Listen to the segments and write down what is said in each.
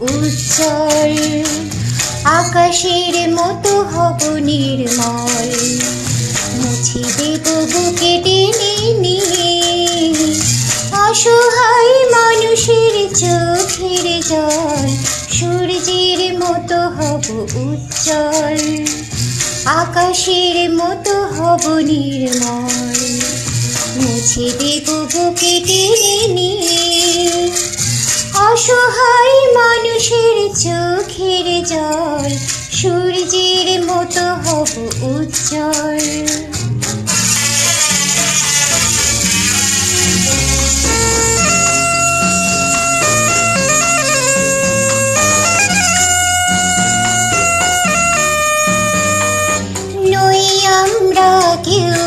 উজ্জ্বল। আকাশের মতো হব নির্মল। মুছে দেব বুকে টেনে নিয়ে। অসহায় মানুষের চোখের জল। সূর্যের মতো হব উজ্জ্বল। আকাশের মতো হব নির্মল। মুছে দেব বুকে টেনে নিয়ে। চোখের জল সূর্যের মতো হব উজ্জ্বল। নই আমরা কেউ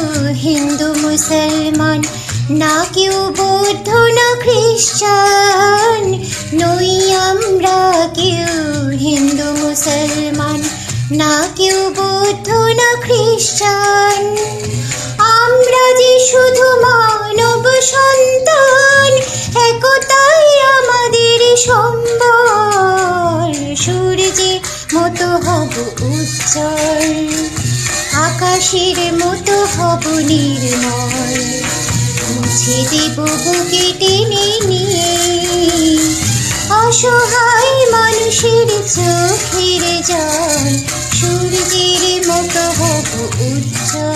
হিন্দু মুসলমান না কেউ বৌদ্ধ, না খ্রিস্টান নই আমরা কেউ হিন্দু, মুসলমান। না কেউ বৌদ্ধ, না খ্রিস্টান আমরা যে শুধু মানব সন্তান, একতাই আমাদের সম্বল। সূর্যের মতো হব উজ্জ্বল, আকাশের মতো হব নির্মল। মুছে দেব বুকে টেনে নিয়ে। অসহায় মানুষের চোখের জল সূর্যের মতো হব উজ্জ্বল।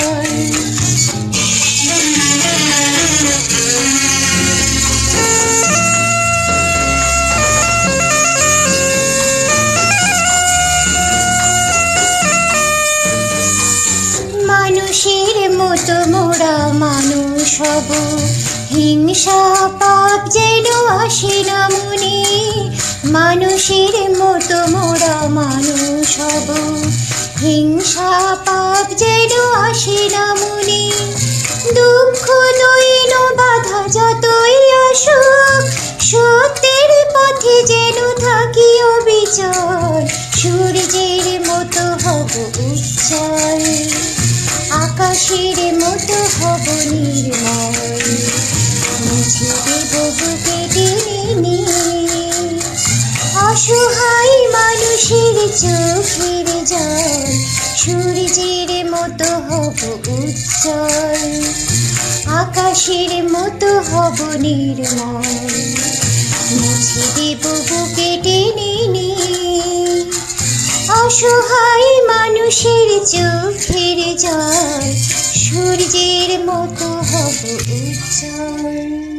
হব হিংসা পাপ যেন আসে না মনে, মানুষের মতো মোরা মানুষ হব। হিংসা পাপ যেন আসে না মনে, দুঃখ দৈন বাধা যতই আসুক, সত্যের পথে যেন থাকি অবিচল, সূর্যের মতো হব উজ্জ্বল। আকাশের মতো হব নির্মল। অসহায় মানুষের চোখের জল সূর্যের মতো হব উজ্জ্বল। আকাশের মতো হব নির্মল। মুছে দেব বুকে টেনে অসহায় মানুষের জল সূর্যের মতো হব উজ্জ্বল।